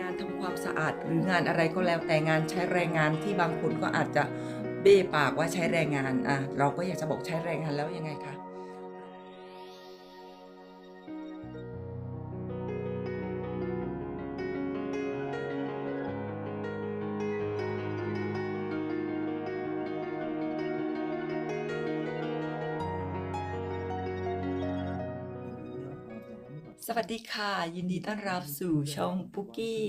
งานทำความสะอาดหรืองานอะไรก็แล้วแต่งานใช้แรงงานที่บางคนก็อาจจะเบ้ปากว่าใช้แรงงานอะเราก็อยากจะบอกใช้แรงงานแล้วยังไงคะ สวัสดีค่ะ ยินดีต้อนรับสู่ช่องปุกกี้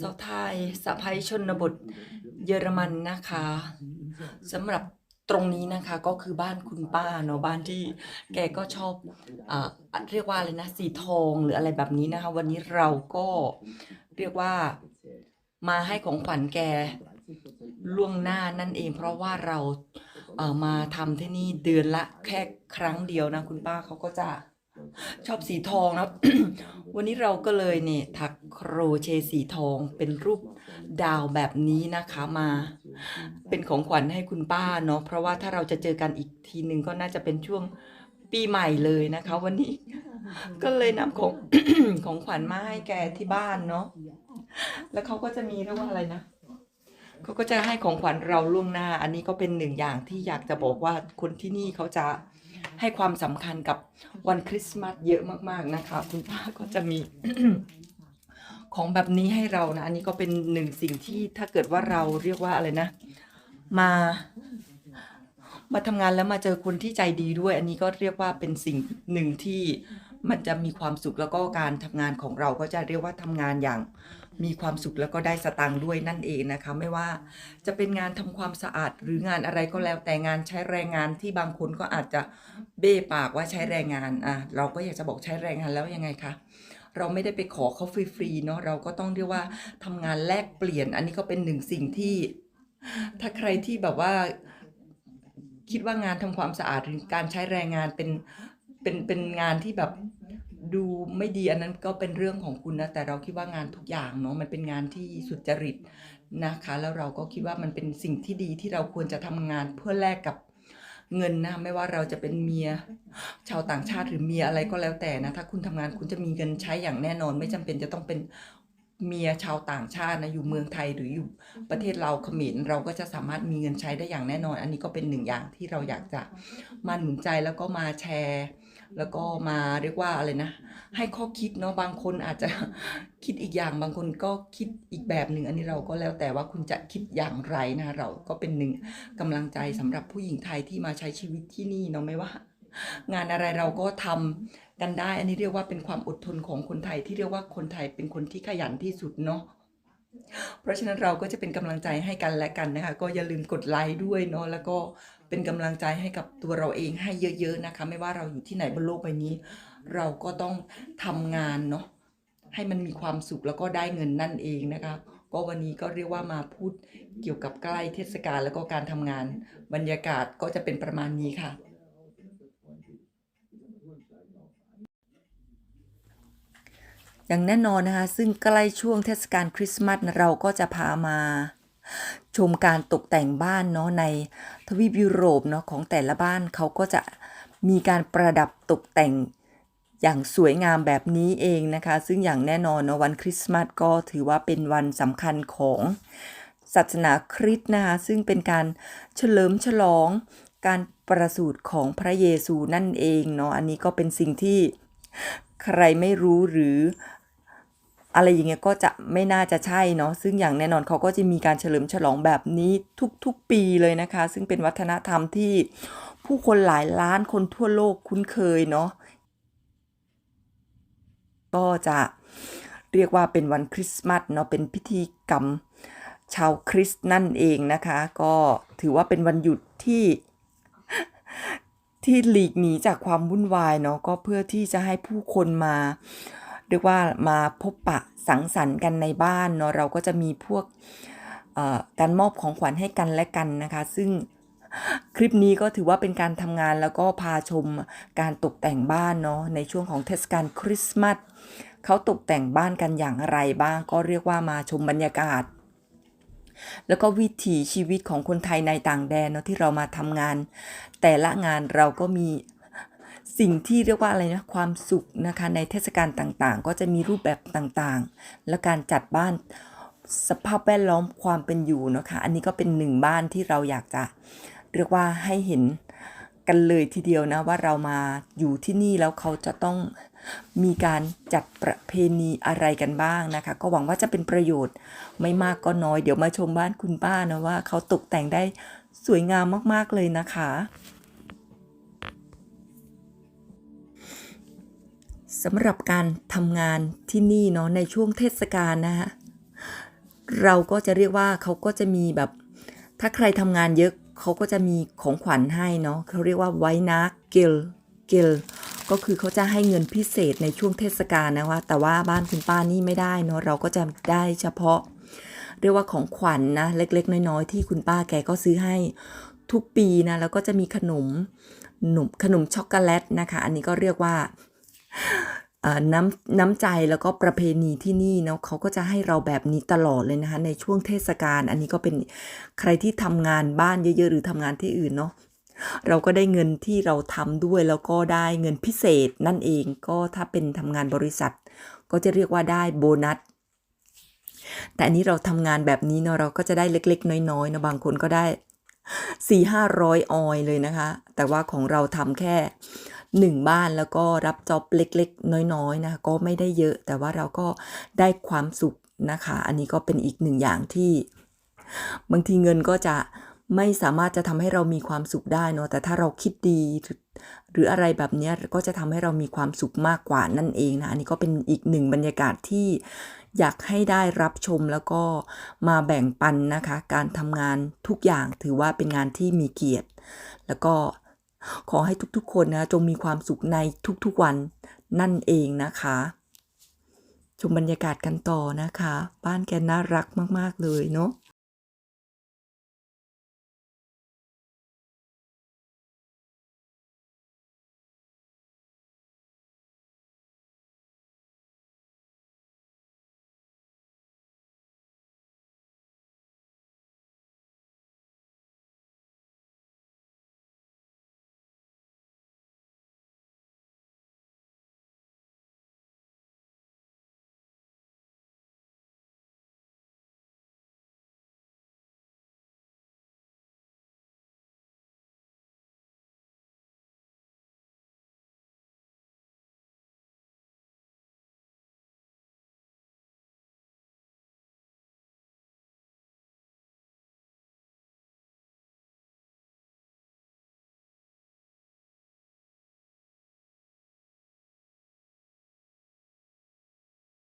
สาวไทยสะพายชนบทเยอรมันนะคะสำหรับตรงนี้นะคะก็คือบ้านคุณป้าเนาะบ้านที่แกก็ชอบอ่าเรียกว่าอะไรนะสีทองหรืออะไรแบบนี้นะคะ วันนี้เราก็เรียกว่ามาให้ของขวัญแกล่วงหน้านั่นเองเพราะว่าเราเอ่อมาทำที่นี่เดือนละแค่ครั้งเดียวนะ คุณป้าเขาก็จะ ชอบสีทองนะวันนี้เราก็เลยเนี่ยถักโครเชต์สีทองเป็นรูปดาวแบบนี้นะคะมา เป็นของขวัญให้คุณป้าเนาะเพราะว่าถ้าเราจะเจอกันอีกทีหนึ่งก็น่าจะเป็นช่วงปีใหม่เลยนะคะ วันนี้ก็เลยนำของของขวัญมาให้แกที่บ้านเนาะแล้วเขาก็จะมีเรียกว่าอะไรนะเขาก็จะให้ของขวัญเราล่วงหน้า อันนี้ก็เป็นหนึ่งอย่างที่อยากจะบอกว่าคนที่นี่เขาจะ ให้ความสำคัญกับวันคริสต์มาสเยอะมากๆนะคะ คุณป้าก็จะมี ของแบบนี้ให้เรานะ อันนี้ก็เป็นหนึ่งสิ่งที่ถ้าเกิดว่าเราเรียกว่าอะไรนะ มา มาทำงานแล้วมาเจอคนที่ใจดีด้วย อันนี้ก็เรียกว่าเป็นสิ่งหนึ่งที่มันจะมีความสุขแล้วก็การทำงานของเราก็จะเรียกว่าทำงานอย่าง มีความสุขแล้วก็ได้สตังค์ด้วยนั่นเองนะคะ ไม่ว่าจะเป็นงานทำความสะอาดหรืองานอะไรก็แล้วแต่งานใช้แรงงานที่บางคนก็อาจจะเบ้ปากว่าใช้แรงงานอะเราก็อยากจะบอกใช้แรงงานแล้วยังไงคะเราไม่ได้ไปขอเขาฟรีๆเนาะเราก็ต้องเรียกว่าทำงานแลกเปลี่ยน อันนี้ก็เป็นหนึ่งสิ่งที่ ถ้าใครที่แบบว่า คิดว่างานทำความสะอาดหรือการใช้แรงงานเป็นเป็นเป็นงานที่แบบ ดูไม่ดีอันนั้นก็เป็นเรื่องของคุณนะแต่เราคิดว่างานทุกอย่างเนาะมันเป็นงานที่สุจริตนะคะ แล้วเราก็คิดว่ามันเป็นสิ่งที่ดีที่เราควรจะทำงานเพื่อแลกกับเงินนะไม่ว่าเราจะเป็นเมีย ชาวต่างชาติหรือเมียอะไรก็แล้วแต่นะถ้าคุณทำงานคุณจะมีเงินใช้อย่างแน่นอน ไม่จำเป็นจะต้องเป็นเมียชาวต่างชาตินะอยู่เมืองไทยหรืออยู่ประเทศเราเขมรเราก็จะสามารถมีเงินใช้ได้อย่างแน่นอน อันนี้ก็เป็นหนึ่งอย่างที่เราอยากจะมาหนุนใจแล้วก็มาแชร์ แล้วก็มาเรียกว่าอะไรนะ ให้ข้อคิดเนาะบางคนอาจจะคิดอีกอย่างบางคนก็คิดอีกแบบหนึ่งอันนี้เราก็แล้วแต่ว่าคุณจะคิดอย่างไรนะเราก็เป็นหนึ่งกำลังใจสำหรับผู้หญิงไทยที่มาใช้ชีวิตที่นี่เนาะไม่ว่า งานอะไรเราก็ทำกันได้ อันนี้เรียกว่าเป็นความอดทนของคนไทยที่เรียกว่าคนไทยเป็นคนที่ขยันที่สุดเนาะ เพราะฉะนั้นเราก็จะเป็นกำลังใจให้กันและกันนะคะ ก็อย่าลืมกดไลค์ด้วยเนาะแล้วก็เป็นกำลังใจให้กับตัวเราเองให้เยอะ ๆนะคะ ไม่ว่าเราอยู่ที่ไหนบนโลกใบนี้ เราก็ต้องทำงานเนาะให้มันมีความสุขแล้วก็ได้เงินนั่นเองนะคะ ก็วันนี้ก็เรียกว่ามาพูดเกี่ยวกับใกล้เทศกาลแล้วก็การทำงาน บรรยากาศก็จะเป็นประมาณนี้ค่ะ อย่างแน่นอนนะคะ ซึ่งใกล้ช่วงเทศกาลคริสต์มาสเราก็จะพามา ชมการตกแต่งบ้านเนาะในทวีปยุโรปเนาะของแต่ละบ้านเขาก็จะมีการประดับตกแต่งอย่างสวยงามแบบนี้เองนะคะ ซึ่งอย่างแน่นอนเนาะวันคริสต์มาสก็ถือว่าเป็นวันสำคัญของศาสนาคริสต์นะคะ ซึ่งเป็นการเฉลิมฉลองการประสูติของพระเยซูนั่นเองเนาะอันนี้ก็เป็นสิ่งที่ใครไม่รู้หรือ อะไรอย่างเงี้ยก็จะไม่น่าจะใช่เนาะซึ่งอย่างแน่นอนเขาก็จะมีการเฉลิมฉลองแบบนี้ทุกๆปีเลยนะคะ ซึ่งเป็นวัฒนธรรมที่ผู้คนหลายล้านคนทั่วโลกคุ้นเคยเนาะก็จะเรียกว่าเป็นวันคริสต์มาสเนาะเป็นพิธีกรรมชาวคริสต์นั่นเองนะคะ ก็ถือว่าเป็นวันหยุดที่ที่หลีกหนีจากความวุ่นวายเนาะก็เพื่อที่จะให้ผู้คนมา เรียกว่ามาพบปะสังสรรค์กันในบ้านเนาะเราก็จะมีพวกการมอบของขวัญให้กันและกันนะคะ ซึ่งคลิปนี้ก็ถือว่าเป็นการทำงานแล้วก็พาชมการตกแต่งบ้านเนาะในช่วงของเทศกาลคริสต์มาสเขาตกแต่งบ้านกันอย่างไรบ้าง ก็เรียกว่ามาชมบรรยากาศ แล้วก็วิถีชีวิตของคนไทยในต่างแดนเนาะที่เรามาทำงาน แต่ละงานเราก็มี สิ่งที่เรียกว่าอะไรนะความสุขนะคะในเทศกาลต่างๆ ก็จะมีรูปแบบต่างๆ และการจัดบ้านสภาพแวดล้อมความเป็นอยู่นะคะอันนี้ก็เป็นหนึ่งบ้านที่เราอยากจะเรียกว่าให้เห็นกันเลยทีเดียวนะว่าเรามาอยู่ที่นี่แล้วเขาจะต้องมีการจัดประเพณีอะไรกันบ้างนะคะ ก็หวังว่าจะเป็นประโยชน์ไม่มากก็น้อย เดี๋ยวมาชมบ้านคุณป้านะว่าเขาตกแต่งได้สวยงามมากๆเลยนะคะ สำหรับการทำงานที่นี่เนาะในช่วงเทศกาลนะฮะเราก็จะเรียกว่าเขาก็จะมีแบบ ถ้าใครทำงานเยอะเขาก็จะมีของขวัญให้เนาะเขาเรียกว่าไว้นักเกลเกลก็คือเขาจะให้เงินพิเศษในช่วงเทศกาลนะว่าแต่ว่าบ้านคุณป้านี่ไม่ได้เนาะเราก็จะได้เฉพาะ เรียกว่าของขวัญนะเล็กๆ น้อยๆ ที่คุณป้าแกก็ซื้อให้ทุกปีนะแล้วก็จะมีขนมหนุ่มขนมช็อกโกแลตนะคะ อันนี้ก็เรียกว่า น้ำน้ำใจแล้วก็ประเพณีที่นี่เนาะเขาก็จะให้เราแบบนี้ตลอดเลยนะคะ ในช่วงเทศกาลอันนี้ก็เป็นใครที่ทำงานบ้านเยอะๆ หรือทำงานที่อื่นเนาะเราก็ได้เงินที่เราทำด้วยแล้วก็ได้เงินพิเศษนั่นเองก็ถ้าเป็นทำงานบริษัท ก็จะเรียกว่าได้โบนัสแต่อันนี้เราทำงานแบบนี้เนาะเราก็จะได้เล็กๆ น้อยๆนะบางคนก็ได้สี่ห้าร้อยออยเลยนะคะ แต่ว่าของเราทำแค่ หนึ่งบ้านแล้วก็รับจ็อบเล็กๆ น้อยๆนะก็ไม่ได้เยอะ แต่ว่าเราก็ได้ความสุขนะคะ อันนี้ก็เป็นอีกหนึ่งอย่างที่ บางทีเงินก็จะไม่สามารถจะทำให้เรามีความสุขได้เนาะแต่ถ้าเราคิดดี หรืออะไรแบบนี้ก็จะทำให้เรามีความสุขมากกว่านั่นเองนะอันนี้ก็เป็นอีกหนึ่งบรรยากาศที่อยากให้ได้รับชมแล้วก็มาแบ่งปันนะคะ การทำงานทุกอย่างถือว่าเป็นงานที่มีเกียรติ แล้วก็ ขอให้ทุกๆคนนะจงมีความสุขในทุกๆวันนั่นเองนะคะ ชมบรรยากาศกันต่อนะคะ บ้านแกน่ารักมากๆเลยเนาะ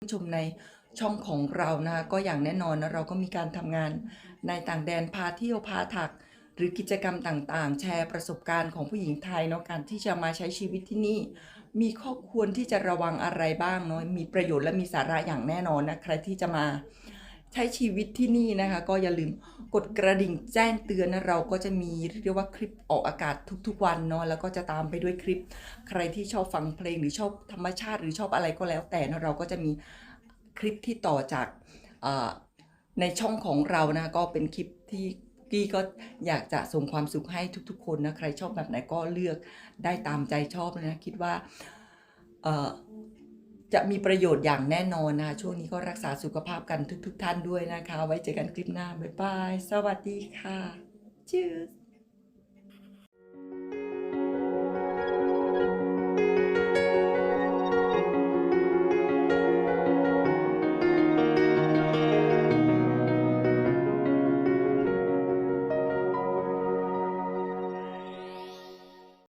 ชมในช่องของเรานะคะก็อย่างแน่นอนนะเราก็มีการทำงานในต่างแดนพาเที่ยวพาถัก หรือกิจกรรมต่างๆ แชร์ประสบการณ์ของผู้หญิงไทยเนาะการที่จะมาใช้ชีวิตที่นี่ มีข้อควรที่จะระวังอะไรบ้างเนาะมีประโยชน์และมีสาระอย่างแน่นอนนะใครที่จะมา ใช้ชีวิตที่นี่นะคะ ก็อย่าลืมกดกระดิ่งแจ้งเตือนนะเราก็จะมีเรียกว่าคลิปออกอากาศทุกๆวันเนาะแล้วก็จะตามไปด้วยคลิป ใครที่ชอบฟังเพลงหรือชอบธรรมชาติ หรือชอบอะไรก็แล้วแต่นะเราก็จะมีคลิปที่ต่อจากในช่องของเรานะก็เป็นคลิปที่กี้ก็อยากจะส่งความสุขให้ทุกๆ คนนะใครชอบแบบไหนก็เลือกได้ตามใจชอบเลยนะคิดว่าเออ จะมีประโยชน์อย่างแน่นอนนะช่วงนี้ก็รักษาสุขภาพกันทุก ๆ ท่านด้วยนะคะ ไว้เจอกันคลิปหน้า บ๊ายบาย สวัสดีค่ะ Cheers